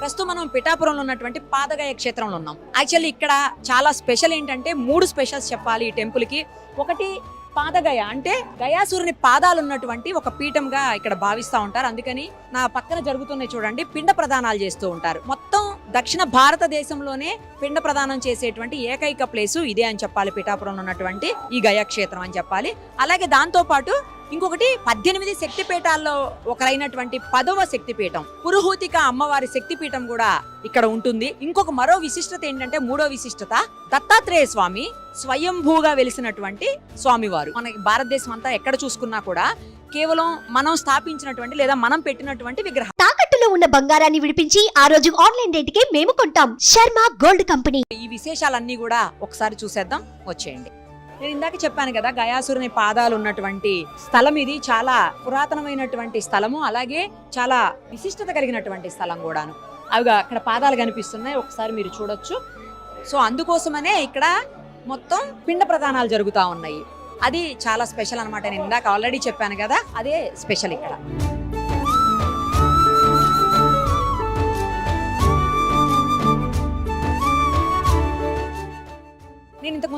ప్రస్తుతం మనం పిఠాపురంలో ఉన్నటువంటి పాదగయ క్షేత్రంలో ఉన్నాం. యాక్చువల్లీ ఇక్కడ చాలా స్పెషల్ ఏంటంటే మూడు స్పెషల్స్ చెప్పాలి ఈ టెంపుల్కి. ఒకటి పాదగయ అంటే గయాసురుని పాదాలు ఉన్నటువంటి ఒక పీఠంగా ఇక్కడ భావిస్తూ ఉంటారు. అందుకని నా పక్కన జరుగుతున్నాయి చూడండి పిండ ప్రదానాలు చేస్తూ ఉంటారు. మొత్తం దక్షిణ భారతదేశంలోనే పిండ ప్రదానం చేసేటువంటి ఏకైక ప్లేసు ఇదే అని చెప్పాలి. పిఠాపురంలో ఉన్నటువంటి ఈ గయా క్షేత్రం అని చెప్పాలి. అలాగే దాంతో పాటు ఇంకొకటి పద్దెనిమిది శక్తిపీఠాల్లో ఒకరైనటువంటి పదవ శక్తిపీఠం పురుహూతిక అమ్మవారి శక్తిపీఠం కూడా ఇక్కడ ఉంటుంది. ఇంకొక మరో విశిష్టత ఏంటంటే మూడో విశిష్టత దత్తాత్రేయ స్వామి స్వయంభూగా వెలిసినటువంటి స్వామివారు. మనకి భారతదేశం అంతా ఎక్కడ చూసుకున్నా కూడా కేవలం మనం స్థాపించినటువంటి లేదా మనం పెట్టినటువంటి విగ్రహం. తాకట్టులో ఉన్న బంగారాన్ని విడిపించి ఆ రోజు ఆన్లైన్ రేటుకే మేము కొంటాం. Sharma gold company. ఈ విశేషాలన్నీ కూడా ఒకసారి చూసేద్దాం. వచ్చేయండి. నేను ఇందాక చెప్పాను కదా గయాసురుని పాదాలు ఉన్నటువంటి స్థలం ఇది. చాలా పురాతనమైనటువంటి స్థలము అలాగే చాలా విశిష్టత కలిగినటువంటి స్థలం కూడాను. అవి అక్కడ పాదాలు కనిపిస్తున్నాయి ఒకసారి మీరు చూడొచ్చు. సో అందుకోసమనే ఇక్కడ మొత్తం పిండ ప్రదానాలు జరుగుతూ ఉన్నాయి. అది చాలా స్పెషల్ అనమాట నేను ఇందాక ఆల్రెడీ చెప్పాను కదా అదే స్పెషల్ ఇక్కడ.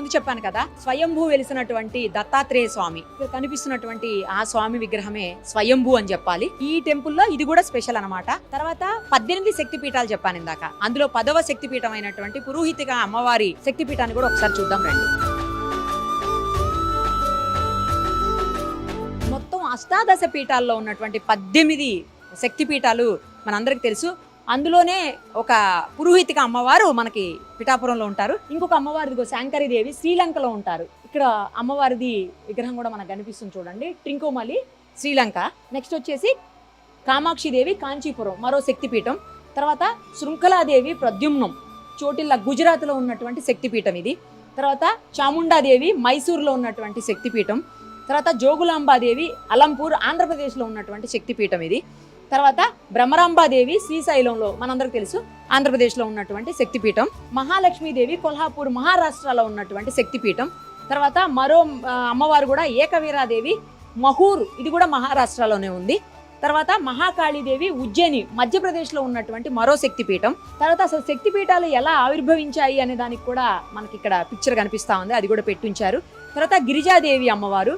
ముందు చెప్పాను కదా స్వయంభూ వెలిసినటువంటి దత్తాత్రేయ స్వామి. ఇక్కడ కనిపిస్తున్నటువంటి ఆ స్వామి విగ్రహమే స్వయంభూ అని చెప్పాలి. ఈ టెంపుల్లో ఇది కూడా స్పెషల్ అన్నమాట. తర్వాత పద్దెనిమిది శక్తి పీఠాలు చెప్పాను ఇందాక. అందులో పదవ శక్తి పీఠం అయినటువంటి పురోహితిగా అమ్మవారి శక్తి పీఠాన్ని కూడా ఒకసారి చూద్దాం రండి. మొత్తం అష్టాదశ పీఠాల్లో ఉన్నటువంటి పద్దెనిమిది శక్తి పీఠాలు మనందరికి తెలుసు. అందులోనే ఒక పురోహితిక అమ్మవారు మనకి పిఠాపురంలో ఉంటారు. ఇంకొక అమ్మవారిదిగో శాంకరీదేవి శ్రీలంకలో ఉంటారు. ఇక్కడ అమ్మవారిది విగ్రహం కూడా మనకు కనిపిస్తుంది చూడండి. ట్రింకోమలి శ్రీలంక. నెక్స్ట్ వచ్చేసి కామాక్షిదేవి కాంచీపురం మరో శక్తిపీఠం. తర్వాత శృంఖలాదేవి ప్రద్యుమ్నం. చోటిల్ల గుజరాత్లో ఉన్నటువంటి శక్తిపీఠం ఇది. తర్వాత చాముండాదేవి మైసూర్లో ఉన్నటువంటి శక్తిపీఠం. తర్వాత జోగులాంబాదేవి అలంపూర్ ఆంధ్రప్రదేశ్లో ఉన్నటువంటి శక్తిపీఠం ఇది. తర్వాత భ్రమరాంబాదేవి శ్రీశైలంలో మనందరికి తెలుసు ఆంధ్రప్రదేశ్లో ఉన్నటువంటి శక్తిపీఠం. మహాలక్ష్మీదేవి కొల్హాపూర్ మహారాష్ట్రలో ఉన్నటువంటి శక్తిపీఠం. తర్వాత మరో అమ్మవారు కూడా ఏకవీరాదేవి మహూర్. ఇది కూడా మహారాష్ట్రలోనే ఉంది. తర్వాత మహాకాళీదేవి ఉజ్జయిని మధ్యప్రదేశ్లో ఉన్నటువంటి మరో శక్తిపీఠం. తర్వాత అసలు శక్తిపీఠాలు ఎలా ఆవిర్భవించాయి అనే దానికి కూడా మనకి ఇక్కడ పిక్చర్ కనిపిస్తూ ఉంది. అది కూడా పెట్టించారు. తర్వాత గిరిజాదేవి అమ్మవారు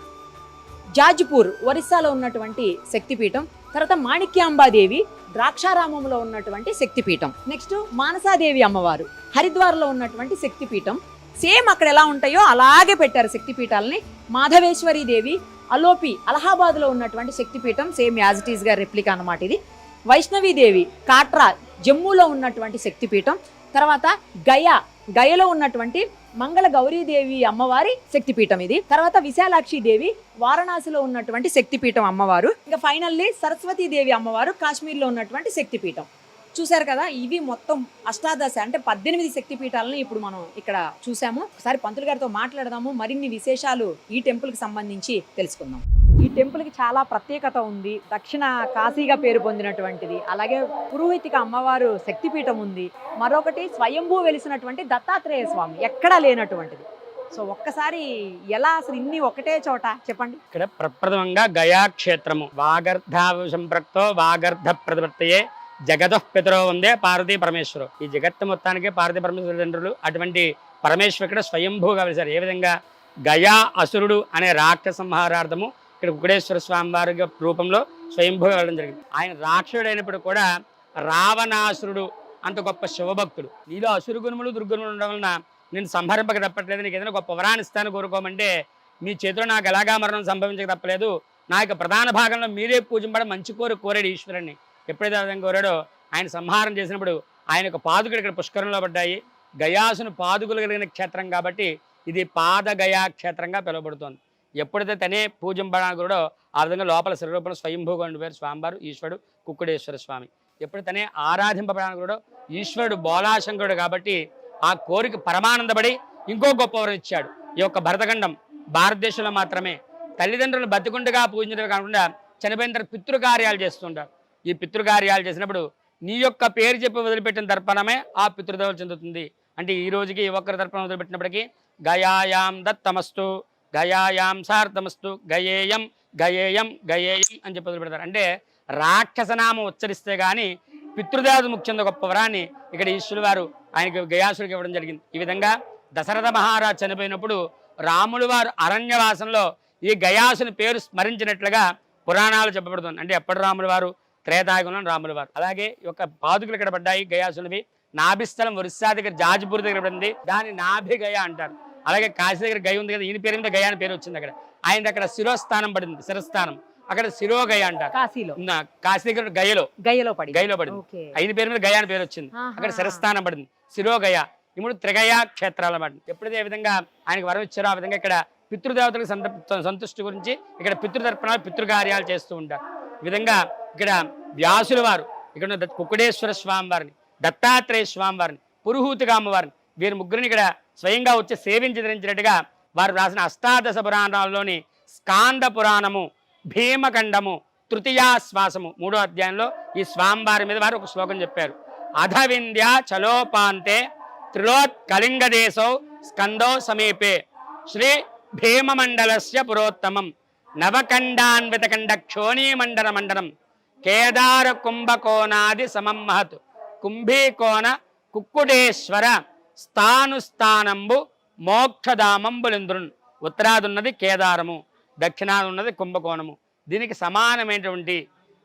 జాజ్పూర్ ఒరిస్సాలో ఉన్నటువంటి శక్తిపీఠం. తర్వాత మాణిక్యాంబాదేవి ద్రాక్షారామంలో ఉన్నటువంటి శక్తిపీఠం. నెక్స్ట్ మానసాదేవి అమ్మవారు హరిద్వార్లో ఉన్నటువంటి శక్తిపీఠం. సేమ్ అక్కడ ఎలా ఉంటాయో అలాగే పెట్టారు శక్తిపీఠాలని. మాధవేశ్వరి దేవి అలోపి అలహాబాద్లో ఉన్నటువంటి శక్తిపీఠం సేమ్ యాజ్ ఇట్ ఈస్గా రెప్లికా అన్నమాట ఇది. వైష్ణవీదేవి కాట్రా జమ్మూలో ఉన్నటువంటి శక్తిపీఠం. తర్వాత గయా గయలో ఉన్నటువంటి మంగళ గౌరీదేవి అమ్మవారి శక్తిపీఠం ఇది. తర్వాత విశాలాక్షి దేవి వారణాసిలో ఉన్నటువంటి శక్తిపీఠం అమ్మవారు. ఇంకా ఫైనల్లీ సరస్వతీ దేవి అమ్మవారు కాశ్మీర్లో ఉన్నటువంటి శక్తిపీఠం. చూశారు కదా ఇవి మొత్తం అష్టాదశ అంటే పద్దెనిమిది శక్తిపీఠాలను ఇప్పుడు మనం ఇక్కడ చూసాము ఒకసారి పంతులు గారితో మాట్లాడదాము. మరిన్ని విశేషాలు ఈ టెంపుల్కి సంబంధించి తెలుసుకుందాం. ఈ టెంపుల్కి చాలా ప్రత్యేకత ఉంది. దక్షిణ కాశీగా పేరు పొందినటువంటిది. అలాగే పురోహితిక అమ్మవారు శక్తిపీఠం ఉంది. మరొకటి స్వయంభూ వెలిసినటువంటి దత్తాత్రేయ స్వామి ఎక్కడా లేనటువంటిది. సో ఒక్కసారి ఎలా అసలు ఇన్ని ఒకటే చోట? చెప్పండి. ఇక్కడ ప్రప్రథమంగా గయా క్షేత్రము వాగర్ధ సంప్రక్తో వాగర్ధ ప్రతిపత్తయే జగత పితరో ఉందే పార్వతీ పరమేశ్వరు. ఈ జగత్తు మొత్తానికి పార్వతీ పరమేశ్వర తండ్రులు అటువంటి పరమేశ్వరు ఇక్కడ స్వయంభూగా వెలిశారు ఏ విధంగా? గయా అసురుడు అనే రాక్ష సంహారార్థము ఇక్కడ కుకుడేశ్వర స్వామి వారి రూపంలో స్వయంభూ వెళ్ళడం జరిగింది. ఆయన రాక్షసుడైనప్పుడు కూడా రావణాసురుడు అంత గొప్ప శివభక్తుడు. నీలో అసురు గుణములు దుర్గుణములు ఉండడం వలన నేను సంహరింపక తప్పట్లేదు. నీకు ఏదైనా గొప్ప వరాన్ని ఇస్తాను కోరుకోమంటే మీ చేతిలో నాకు ఎలాగా మరణం సంభవించక తప్పలేదు. నా యొక్క ప్రధాన భాగంలో మీరే పూజింపడం మంచి కోరు కోరాడు ఈశ్వరుణ్ణి. ఎప్పుడైతే విధంగా కోరాడో ఆయన సంహారం చేసినప్పుడు ఆయన యొక్క పాదుకలు ఇక్కడ పుష్కరంలో పడ్డాయి. గయాసును పాదుకులు కలిగిన క్షేత్రం కాబట్టి ఇది పాదగయా క్షేత్రంగా పిలువబడుతోంది. ఎప్పుడైతే తనే పూజింపడానికి ఆ విధంగా లోపల శరీరూపంలో స్వయంభూగా ఉండిపోయారు స్వామివారు ఈశ్వరుడు కుక్కుడేశ్వర స్వామి. ఎప్పుడు తనే ఆరాధింపబడడానికి ఈశ్వరుడు బోలాశంకరుడు కాబట్టి ఆ కోరిక పరమానందపడి ఇంకో గొప్పవరం ఇచ్చాడు. ఈ యొక్క భరతఖండం భారతదేశంలో మాత్రమే. తల్లిదండ్రులు బతికుండగా పూజించడం కాకుండా చనిపోయిన తర్వాత పితృకార్యాలు చేస్తుంటారు. ఈ పితృకార్యాలు చేసినప్పుడు నీ యొక్క పేరు చెప్పి వదిలిపెట్టిన తర్పణమే ఆ పితృదేవులు చెందుతుంది. అంటే ఈ రోజుకి ఒక్కరి తర్పణం వదిలిపెట్టినప్పటికీ గయాయాం దత్తమస్తు. గయాయాం సార్థమస్తు గయేయం గయేయం గయేయం అని చెప్పి వదిలిపెడతారు. అంటే రాక్షసనామం ఉచ్చరిస్తే కానీ పితృదేవత ముఖ్యంగా గొప్ప వరాన్ని ఇక్కడ ఈశ్వరు వారు ఆయనకి గయాసుడికి ఇవ్వడం జరిగింది. ఈ విధంగా దశరథ మహారాజ్ చనిపోయినప్పుడు రాములు వారు అరణ్యవాసంలో ఈ గయాసుని పేరు స్మరించినట్లుగా పురాణాలు చెప్పబడుతుంది. అంటే ఎప్పటి రాములు వారు త్రేతాయుగంలో రాములు వారు. అలాగే ఈ యొక్క పాదుకులు ఇక్కడ పడ్డాయి గయాసునివి నాభిస్థలం ఒరిస్సా దగ్గర జాజ్పూర్ దగ్గర పడింది. దాని నాభిగయ అంటారు. అలాగే కాశీ దగ్గర గయ ఉంది కదా ఈయన పేరు మీద గయ అని పేరు వచ్చింది అక్కడ. ఆయన అక్కడ శిరోస్థానం పడింది శిరస్థానం. అక్కడ శిరోగయ అంటారు. కాశీలో. ఉన్న కాశీ దగ్గర గయలో గయలో పడి గయలో పడింది. ఆయన పేరు మీద గయ అని పేరు వచ్చింది. అక్కడ శిరస్థానం పడింది. శిరోగయ. ఇప్పుడు త్రిగయ క్షేత్రాలు అన్నమాట ఎప్పుడైతే ఏ విధంగా ఆయనకు వరం ఇచ్చారో ఆ విధంగా ఇక్కడ పితృదేవతలకు సంత సంతుష్టి గురించి ఇక్కడ పితృతర్పణాలు పితృకార్యాలు చేస్తూ ఉంటారు. ఈ విధంగా ఇక్కడ వ్యాసుల వారు ఇక్కడ కుక్కుడేశ్వర స్వామి వారిని దత్తాత్రేయ స్వామి వారిని పురుహూతిగా అమ్మవారిని వీరి ముగ్గురిని ఇక్కడ స్వయంగా వచ్చి సేవించి ధరించినట్టుగా వారు రాసిన అష్టాదశ పురాణాల్లోని స్కాంద పురాణము భీమఖండము తృతీయాశ్వాసము మూడో అధ్యాయంలో ఈ స్వామివారి మీద వారు ఒక శ్లోకం చెప్పారు. అధవింధ్య చలోపాంతే త్రిలోత్ కళింగదేశౌ స్కందో సమీపే శ్రీ భీమమండలస్య పురోత్తమం నవఖండాన్వితఖండ క్షోణీమండల మండలం కేదార కుంభకోణాది సమం మహత్ కుంభీకోణ కుక్కుడేశ్వర స్థానుస్థానంబు మోక్షధామంబులింద్రున్. ఉత్తరాదున్నది కేదారము దక్షిణాదున్నది కుంభకోణము. దీనికి సమానమైనటువంటి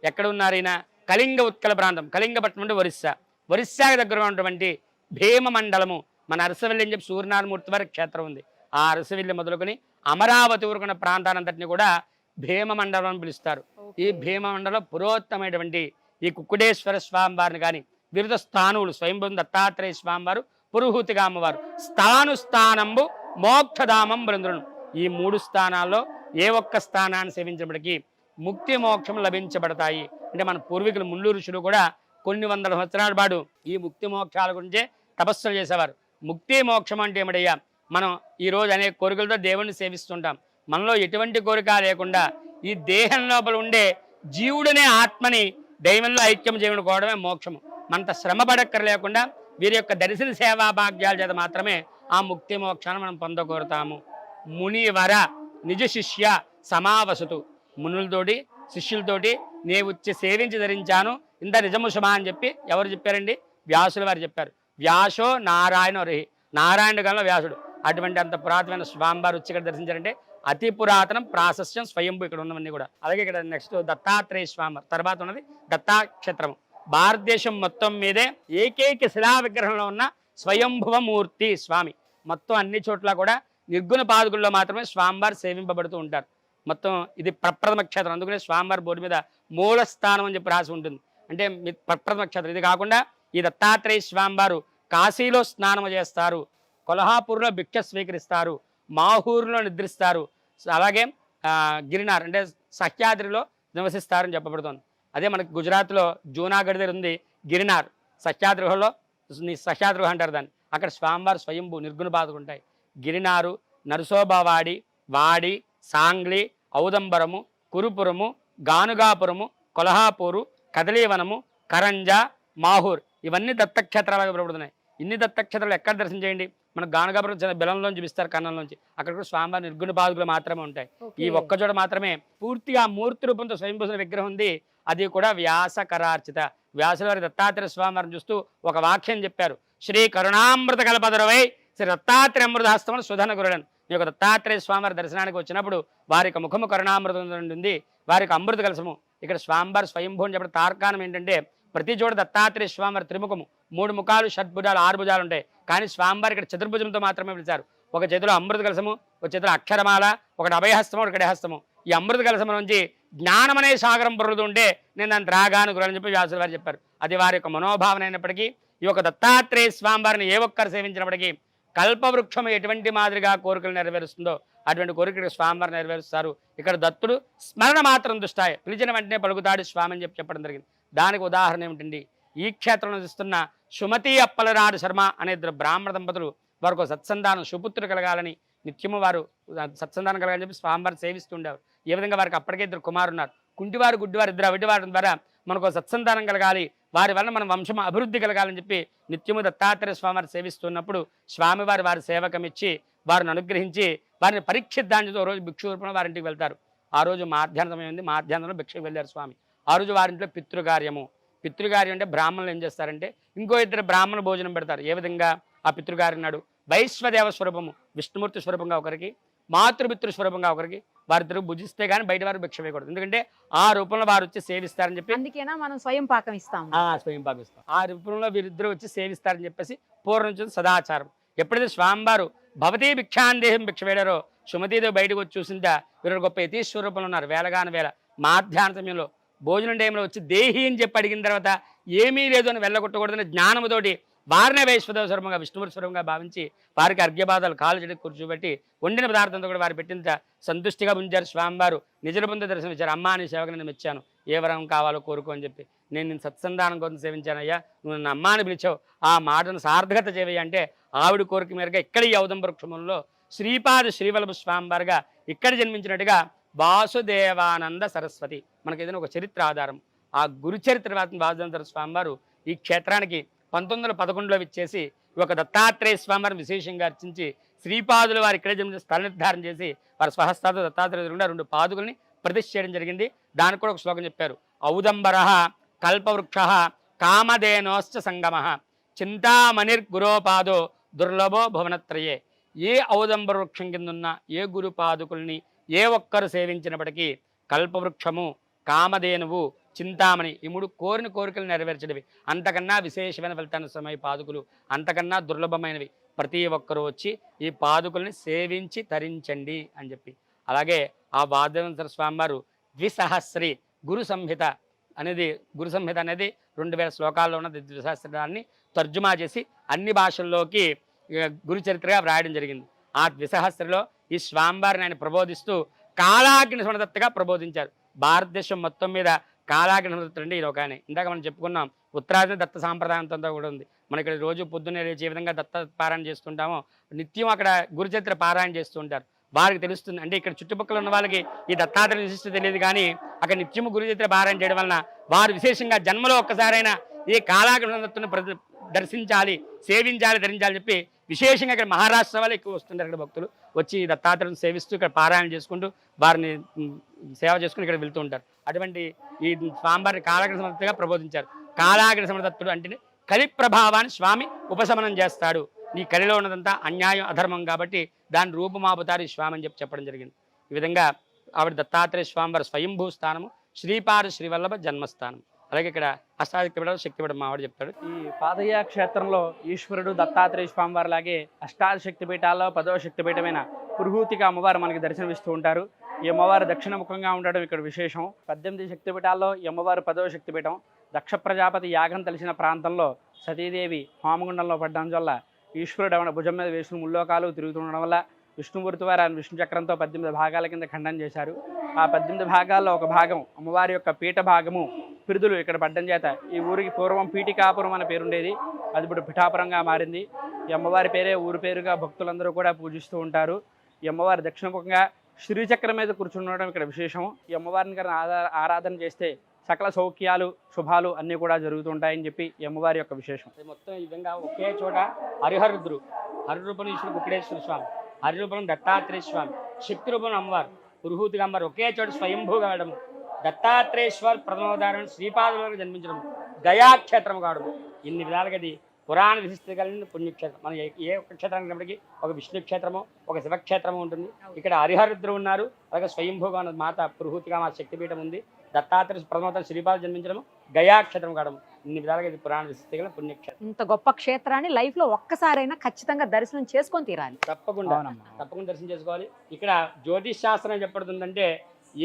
ఎక్కడ ఈయన? కళింగ ఉత్కల ప్రాంతం కళింగపట్నం అంటే ఒరిస్సా. ఒరిస్సాకి దగ్గర ఉన్నటువంటి భీమ మండలము. మన అరసవల్లి అని చెప్పి సూర్యనారాయణమూర్తి వారి క్షేత్రం ఉంది. ఆ అరసవల్లి మొదలుకొని అమరావతి ఊరుకున్న ప్రాంతానంతటిని కూడా భీమ మండలం అని పిలుస్తారు. ఈ భీమ మండలం పురోత్తమైనటువంటి ఈ కుక్కుడేశ్వర స్వామి వారిని కానీ వివిధ స్థానువులు స్వయంభూ దత్తాత్రేయ స్వామి వారు పురుహూతిగా అమ్మవారు స్థాను స్థానంబు మోక్షధామం బృందులను ఈ మూడు స్థానాల్లో ఏ ఒక్క స్థానాన్ని సేవించినప్పటికీ ముక్తి మోక్షం లభించబడతాయి. అంటే మన పూర్వీకులు ముళ్ళు ఋషులు కూడా కొన్ని వందల సంవత్సరాల పాటు ఈ ముక్తి మోక్షాల గురించే తపస్సులు చేసేవారు. ముక్తి మోక్షం అంటే ఏమిటయ్యా? మనం ఈ రోజు అనేక కోరికలతో దేవుణ్ణి సేవిస్తుంటాం. మనలో ఎటువంటి కోరిక లేకుండా ఈ దేహం లోపల ఉండే జీవుడనే ఆత్మని దైవంలో ఐక్యం చేయడం మోక్షము. మనంత శ్రమ పడక్కర లేకుండా వీరి యొక్క దర్శన సేవా భాగ్యాల చేత మాత్రమే ఆ ముక్తి మోక్షాన్ని మనం పొందగోరుతాము. మునివర నిజ శిష్య సమావసతు. మునులతోటి శిష్యులతోటి నేను వచ్చి సేవించి ధరించాను. ఇంత నిజము శుభ అని చెప్పి ఎవరు చెప్పారండి? వ్యాసుల వారు చెప్పారు. వ్యాసో నారాయణ రహి. నారాయణ గల వ్యాసుడు. అటువంటి అంత పురాతనమైన స్వామివారు వచ్చి ఇక్కడ దర్శించారంటే అతి పురాతనం ప్రాశస్యం స్వయంభూ ఇక్కడ ఉన్నవన్నీ కూడా. అలాగే ఇక్కడ నెక్స్ట్ దత్తాత్రేయ స్వామి తర్వాత ఉన్నది దత్తాక్షేత్రము. భారతదేశం మొత్తం మీదే ఏకైక శిలా విగ్రహంలో ఉన్న స్వయంభవమూర్తి స్వామి. మొత్తం అన్ని చోట్ల కూడా నిర్గుణ పాదుకుల్లో మాత్రమే స్వామివారు సేవింపబడుతూ ఉంటారు. మొత్తం ఇది ప్రప్రథమ క్షేత్రం. అందుకనే స్వామివారి బోర్డు మీద మూల స్థానం అని చెప్పి రాసి ఉంటుంది. అంటే ప్రప్రథమ క్షేత్రం. ఇది కాకుండా ఈ దత్తాత్రేయ స్వామివారు కాశీలో స్నానం చేస్తారు. కొల్హాపూర్లో భిక్ష స్వీకరిస్తారు. మాహూరులో నిద్రిస్తారు. అలాగే గిరినార్ అంటే సహ్యాద్రిలో నివసిస్తారని చెప్పబడుతోంది. అదే మనకు గుజరాత్లో జూనాగఢ్ దగ్గర ఉంది గిరినార్ సహ్యాద్రిహలో సహ్యాద్రిహ అంటారు దాన్ని. అక్కడ స్వామివారు స్వయంభూ నిర్గుణ బాధలు ఉంటాయి. గిరినారు నరసోబావాడి వాడి సాంగ్లి ఔదంబరము కురుపురము గానుగాపురము కొలహాపూరు కదలీవనము కరంజ మాహూర్ ఇవన్నీ దత్తక్షేత్రాలుగా పిలువబడుతున్నాయి. ఇన్ని దత్తక్షేత్రాలు ఎక్కడ దర్శనం చేయండి? మన గానుగాపురం చిన్న బెలంలో చూపిస్తారు కన్నంలోంచి అక్కడ కూడా స్వామివారి నిర్గుణ బాధకులు మాత్రమే ఉంటాయి. ఈ ఒక్క చోట మాత్రమే పూర్తిగా మూర్తి రూపంతో స్వయంభూసిన విగ్రహం ఉంది. అది కూడా వ్యాసకరార్చిత వ్యాసుల వారి దత్తాత్రేయ స్వామి వారిని చూస్తూ ఒక వాక్యం చెప్పారు. శ్రీ కరుణామృత కల్పదరవై శ్రీ దత్తాత్రేయ అమృతహస్తం సుధన గురుడన్. ఈ యొక్క దత్తాత్రేయ స్వామి వారి దర్శనానికి వచ్చినప్పుడు వారి యొక్క ముఖము కరుణామృతం ఉంది. వారికి అమృత కలసము ఇక్కడ స్వామివారి స్వయంభూ అని చెప్పడం తార్కాణం ఏంటంటే ప్రతి చోట దత్తాత్రేయ స్వామివారి త్రిముఖము. మూడు ముఖాలు షడ్భుజాలు ఆరు భుజాలు ఉంటాయి. కానీ స్వామివారి ఇక్కడ చతుర్భుజంతో మాత్రమే పిలిచారు. ఒక చేతిలో అమృత కలసము ఒక చేతిలో అక్షరమాల ఒకటి అభయహస్తము ఒకటి హస్తము ఈ అమృత కలసము నుంచి జ్ఞానం అనే సాగరం పొరులుతుంటే నేను దాన్ని త్రాగాను గురని చెప్పి వ్యాసుల వారు చెప్పారు. అది వారి యొక్క మనోభావన అయినప్పటికీ ఈ యొక్క దత్తాత్రేయ స్వామివారిని ఏ ఒక్కరు సేవించినప్పటికీ కల్పవృక్షం ఎటువంటి మాదిరిగా కోరికలు నెరవేరుస్తుందో అటువంటి కోరికలు స్వామివారు నెరవేరుస్తారు. ఇక్కడ దత్తుడు స్మరణ మాత్రం దుష్టాయి. పిలిచిన వెంటనే పలుకుతాడు స్వామి అని చెప్పి చెప్పడం జరిగింది. దానికి ఉదాహరణ ఏమిటండి? ఈ క్షేత్రంలో చూస్తున్న సుమతి అప్పలరాడు శర్మ అనే ఇద్దరు బ్రాహ్మణ దంపతులు వారికి ఒక సుపుత్రులు సుపుత్రుడు కలగాలని నిత్యము వారు సత్సంధానం కలగాలని చెప్పి స్వామివారు సేవిస్తుండేవారు. ఏ విధంగా వారికి అప్పటికే ఇద్దరు కుమారు ఉన్నారు కుంటివారు గుడ్డివారు ఇద్దరు అవిటివారి ద్వారా మనకు సత్సంధానం కలగాలి. వారి వల్ల మన వంశం అభివృద్ధి కలగాలని చెప్పి నిత్యము దత్తాత్రేయ స్వామివారు సేవిస్తున్నప్పుడు స్వామివారి వారి సేవకమిచ్చి వారిని అనుగ్రహించి వారిని పరీక్షిద్దాంజతో రోజు భిక్షు రూపంలో వారింటికి వెళ్తారు. ఆ రోజు మాధ్యాహ్నం సమయం ఉంది. మాధ్యాహ్నంలో భిక్షకు వెళ్ళారు స్వామి. ఆ రోజు వారింట్లో పితృకార్యము. పితృకార్యం అంటే బ్రాహ్మణులు ఏం చేస్తారంటే ఇంకో ఇద్దరు బ్రాహ్మణ భోజనం పెడతారు. ఏ విధంగా? ఆ పితృకార్యం నాడు వైశ్వదేవ స్వరూపము విష్ణుమూర్తి స్వరూపంగా ఒకరికి మాతృపితృ స్వరూపంగా ఒకరికి వారిద్దరు భుజిస్తే కానీ బయట వారు భిక్ష వేయకూడదు. ఎందుకంటే ఆ రూపంలో వారు వచ్చి సేవిస్తారని చెప్పి అందుకేనా మనం స్వయం పాకం ఇస్తాం ఆ స్వయం పాకిస్తాం ఆ రూపంలో వీరిద్దరూ వచ్చి సేవిస్తారని చెప్పేసి పూర్వం నుంచి సదాచారం. ఎప్పుడైతే స్వామివారు భవతీ భిక్షాందేహం భిక్ష వేడారో సుమతీదేవి బయటకు వచ్చి చూసిందా వీరు గొప్ప యతీశ్వర రూపంలో ఉన్నారు. వేలగాన వేల మాధ్యాహ్న సమయంలో భోజనం టైంలో వచ్చి దేహి అని చెప్పి అడిగిన తర్వాత ఏమీ లేదు అని వెళ్ళగొట్టకూడదని జ్ఞానముతోటి వారినే వైశ్వదేవ స్వరూపంగా విష్ణుమూర్తి స్వరూపంగా భావించి వారికి అర్ఘ్యబాధాలు కాలు చెడు కూర్చోబెట్టి వండిన పదార్థంతో కూడా వారు పెట్టిన సంతుష్టిగా ఉంచారు స్వామివారు నిజరబంధ దర్శనం ఇచ్చారు అమ్మా అని సేవకు నేను మెచ్చాను. ఏ వరం కావాలో కోరుకో అని చెప్పి నేను నేను సత్సంధానం కోసం సేవించానయ్యా. నువ్వు నన్ను అమ్మ అని పిలిచావు. ఆ మాటను సార్థకత చేయంటే అంటే ఆవిడ కోరిక మేరగా ఇక్కడ ఈ ఔదంబర వృక్షంలో శ్రీపాద శ్రీవల్లభ స్వామివారుగా ఇక్కడ జన్మించినట్టుగా వాసుదేవానంద సరస్వతి. మనకి ఏదైనా ఒక చరిత్ర ఆధారం. ఆ గురు చరిత్ర వాసుదేవ స్వామివారు ఈ క్షేత్రానికి పంతొమ్మిది వందల పదకొండులో ఇచ్చేసి ఒక దత్తాత్రేయ స్వామివారిని విశేషంగా అర్చించి శ్రీపాదులు వారి ఇక్కడ జన్మించి స్థల నిర్ధారణ చేసి వారి స్వహస్తాతో దత్తాత్రేయ కూడా రెండు పాదుకుల్ని ప్రతిష్ఠ చేయడం జరిగింది. దానికి కూడా ఒక శ్లోకం చెప్పారు. ఔదంబర కల్పవృక్ష కామధేనోశ్చ సంగమ చింతామణిర్గురోపాదో దుర్లభో భువనత్రయే. ఏ ఔదంబర వృక్షం కింద ఉన్న ఏ గురు పాదుకుల్ని ఏ ఒక్కరు సేవించినప్పటికీ కల్పవృక్షము కామధేనువు చింతామణి ఈ మూడు కోరిన కోరికలు నెరవేర్చడవి అంతకన్నా విశేషమైన ఫలితాన్ని సమయ పాదుకులు. అంతకన్నా దుర్లభమైనవి. ప్రతి ఒక్కరూ వచ్చి ఈ పాదుకుల్ని సేవించి తరించండి అని చెప్పి. అలాగే ఆ వాదవంతర స్వామివారు ద్విసహస్రి గురు సంహిత అనేది గురు సంహిత అనేది రెండు వేల శ్లోకాల్లో ఉన్న ద్విసహస్రాన్ని తర్జుమా చేసి అన్ని భాషల్లోకి గురుచరిత్రగా గురు చరిత్రగా వ్రాయడం జరిగింది. ఆ ద్విసహస్రలో ఈ స్వామివారిని ఆయన ప్రబోధిస్తూ కాలాగ్ని సుమదత్తగా ప్రబోధించారు. భారతదేశం మొత్తం మీద కాలాగ్ని సుమదత్తుడు అంటే ఇది ఒక ఆయన ఇందాక మనం చెప్పుకున్నాం ఉత్తరాది దత్త సాంప్రదాయంతో కూడా ఉంది. మనం ఇక్కడ రోజు పొద్దున్నే లేచి ఏ విధంగా దత్త పారాయణ చేస్తుంటామో నిత్యం అక్కడ గురుచరిత్ర పారాయణ చేస్తూ ఉంటారు. వారికి తెలుస్తుంది. అంటే ఇక్కడ చుట్టుపక్కల ఉన్న వాళ్ళకి ఈ దత్తాత్రేయ విశిష్ట తెలియదు కానీ అక్కడ నిత్యము గురుచరిత్ర పారాయణ చేయడం వలన వారు విశేషంగా జన్మలో ఒక్కసారైనా ఈ కాలాగ్ని దత్తుని ప్ర- దర్శించాలి సేవించాలి ధరించాలి చెప్పి విశేషంగా ఇక్కడ మహారాష్ట్ర వాళ్ళు ఎక్కువ వస్తుంటారు ఇక్కడ భక్తులు. వచ్చి ఈ దత్తాత్రేయుని సేవిస్తూ ఇక్కడ పారాయణ చేసుకుంటూ వారిని సేవ చేసుకుని ఇక్కడ వెళ్తూ ఉంటారు. అటువంటి ఈ స్వామివారిని కాలాగ్ని సమర్థగా ప్రబోధించారు. కాలాగ్ని సమర్థత్తుడు అంటేనే కలి ప్రభావాన్ని స్వామి ఉపశమనం చేస్తాడు. నీ కలిలో ఉన్నదంతా అన్యాయం అధర్మం కాబట్టి దాని రూపమాపుతారు ఈ స్వామి అని చెప్పి చెప్పడం జరిగింది. ఈ విధంగా ఆవిడ దత్తాత్రేయ స్వామివారి స్వయంభూ స్థానము శ్రీపాద శ్రీవల్లభ జన్మస్థానం. అలాగే ఇక్కడ అష్టాశక్తిపడం శక్తిపడం మావాడు చెప్తాడు. ఈ పాదయ్య క్షేత్రంలో ఈశ్వరుడు దత్తాత్రేయ స్వామివారి లాగే అష్టాధిశక్తి పీఠాల్లో పదవ శక్తి పీఠమైన పురుహూతిక అమ్మవారు మనకి దర్శనమిస్తూ ఉంటారు. ఈ అమ్మవారు దక్షిణముఖంగా ఉండడం ఇక్కడ విశేషం. పద్దెనిమిది శక్తి పీఠాల్లో ఈ అమ్మవారు పదవ శక్తి పీఠం. దక్ష ప్రజాపతి యాగం తెలిసిన ప్రాంతంలో సతీదేవి హోమగుండంలో పడ్డం వల్ల ఈశ్వరుడు ఆవిడ భుజం మీద వేసిన ముల్లోకాలు తిరుగుతుండడం వల్ల విష్ణుమూర్తి వారు ఆయన విష్ణు చక్రంతో పద్దెనిమిది భాగాల కింద ఖండం చేశారు. ఆ పద్దెనిమిది భాగాల్లో ఒక భాగం అమ్మవారి యొక్క పీఠ భాగము పిరుదులు ఇక్కడ పడ్డం చేత. ఈ ఊరికి పూర్వం పీఠికాపురం అనే పేరుండేది. అది ఇప్పుడు పిఠాపురంగా మారింది. ఈ అమ్మవారి పేరే ఊరి పేరుగా భక్తులందరూ కూడా పూజిస్తూ ఉంటారు. ఈ అమ్మవారి దక్షిణముఖంగా శ్రీచక్రం మీద కూర్చుండడం ఇక్కడ విశేషం ఈ అమ్మవారిని ఆరాధన చేస్తే సకల సౌఖ్యాలు శుభాలు అన్నీ కూడా జరుగుతుంటాయని చెప్పి ఈ అమ్మవారి యొక్క విశేషం. మొత్తం ఈ విధంగా ఒకే చోట హరిహరుద్రు హరిరూపం ఈశ్వరుడు కుక్కడేశ్వర స్వామి హరిరూపం దత్తాత్రేయ స్వామి శక్తి రూపం అమ్మవారు పురుహూతిగా అమ్మవారు ఒకే చోట స్వయంభూగా వేయడము దత్తాత్రేశ్వర్ ప్రథమోదాహరణ శ్రీపాదులకు జన్మించడం గయాక్షేత్రం కావడం ఇన్ని విధాలుగా ఇది పురాణ విశిష్టత కలిగిన పుణ్యక్షేత్రం. మనం ఏ ఒక్క క్షేత్రానికి ఉన్నప్పటికీ ఒక విష్ణు క్షేత్రము ఒక శివక్షేత్రము ఉంటుంది. ఇక్కడ హరిహరుద్రు ఉన్నారు. అలాగే స్వయంభూగా ఉన్న మాత పురుహూతిగా మా శక్తిపీఠం ఉంది. దత్తాత్రేయ ప్రథమోదాహరణ శ్రీపాదు జన్మించడం గయాక్షేత్రం కావడం ఇన్ని విధాలుగా ఇది పురాణ విశిష్టత కలిగిన పుణ్యక్షేత్రం. ఇంత గొప్ప క్షేత్రాన్ని లైఫ్లో ఒక్కసారైనా ఖచ్చితంగా దర్శనం చేసుకొని తీరాలి. తప్పకుండా. తప్పకుండా దర్శనం చేసుకోవాలి. ఇక్కడ జ్యోతిష్ శాస్త్రం చెప్పడుతుందంటే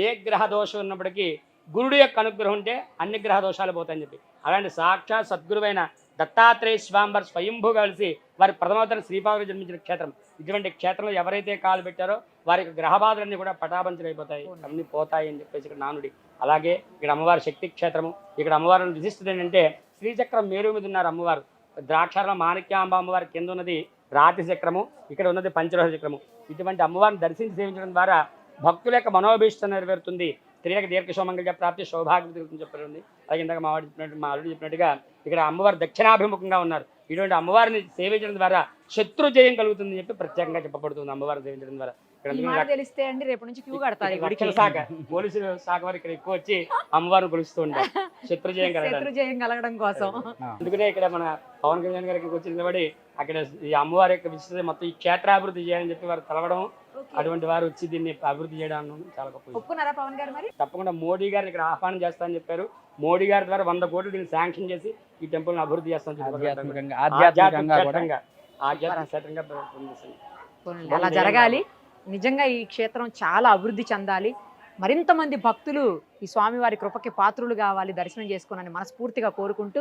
ఏ గ్రహ దోషం ఉన్నప్పటికీ గురుడు యొక్క అనుగ్రహం ఉంటే అన్ని గ్రహ దోషాలు పోతాయని చెప్పి. అలాంటి సాక్షాత్ సద్గురువైన దత్తాత్రేయ స్వాంబర్ స్వయంభూ కలిసి వారి ప్రథమోత్తర శ్రీపాదులు జన్మించిన క్షేత్రం. ఇటువంటి క్షేత్రంలో ఎవరైతే కాలు పెట్టారో వారి యొక్క గ్రహ కూడా పటాపంచలైపోతాయి. అన్ని పోతాయి అని చెప్పేసి ఇక్కడ నానుడి. అలాగే ఇక్కడ అమ్మవారి శక్తి క్షేత్రము. ఇక్కడ అమ్మవారిని విశిష్టత ఏంటంటే శ్రీచక్రం మేరు మీద ఉన్నారు అమ్మవారు. ద్రాక్షారణ మాణిక్యాంబ అమ్మవారి కింద ఉన్నది రాతి చక్రము. ఇక్కడ ఉన్నది పంచరోహ చక్రము. ఇటువంటి అమ్మవారిని దర్శించి సేవించడం ద్వారా భక్తుల యొక్క మనోభీష్టం నెరవేరుతుంది. స్త్రీలకు దీర్ఘ సోమంగళ ప్రాప్తి సౌభాగ్యం తిరుగుతుంది చెప్పారండి అలాగే ఇందాక మా వాడు చెప్పినట్టు మా అల్లుడు చెప్పినట్టుగా ఇక్కడ అమ్మవారు దక్షిణాభిముఖంగా ఉన్నారు. ఇటువంటి అమ్మవారిని సేవించడం ద్వారా శత్రు జయం కలుగుతుందని చెప్పి ప్రత్యేకంగా చెప్పబడుతుంది అమ్మవారిని సేవించడం ద్వారా. తెలిస్తే అండి రేపు నుంచి క్యూ కడతారు శాఖ పోలీసు శాఖ వారు ఇక్కడ ఎక్కువ వచ్చి అమ్మవారిని కొలుస్తూ ఉంటారు. శత్రు జయం శత్రు జయం కలగడం కోసం. అందుకనే ఇక్కడ మన పవన్ కళ్యాణ్ గారికి ఇక్కడికి వచ్చి నిలబడి అక్కడ ఈ అమ్మవారి యొక్క విశిష్టత మొత్తం ఈ క్షేత్రాభివృద్ధి చేయాలని చెప్పి వారు తలవడం అటువంటి వారు వచ్చి దీన్ని అభివృద్ధి చేయడం చాలా గొప్ప విషయం. ఒప్పుకున్నారా పవన్ గారు మరి? తప్పకుండా మోడీ గారిని ఇక్కడ ఆహ్వానం చేస్తానని చెప్పారు. మోడీ గారి ద్వారా వంద కోట్లు దీన్ని శాంక్షన్ చేసి ఈ టెంపుల్ అభివృద్ధి చేస్తామని. ఆధ్యాత్మికంగా క్షేత్రంగా పొందిస్తుంది. పోనీలే, అలా జరగాలి. నిజంగా ఈ క్షేత్రం చాలా అభివృద్ధి చెందాలి. మరింత మంది భక్తులు ఈ స్వామివారి కృపకి పాత్రులు కావాలి. దర్శనం చేసుకోనని మనస్ఫూర్తిగా కోరుకుంటూ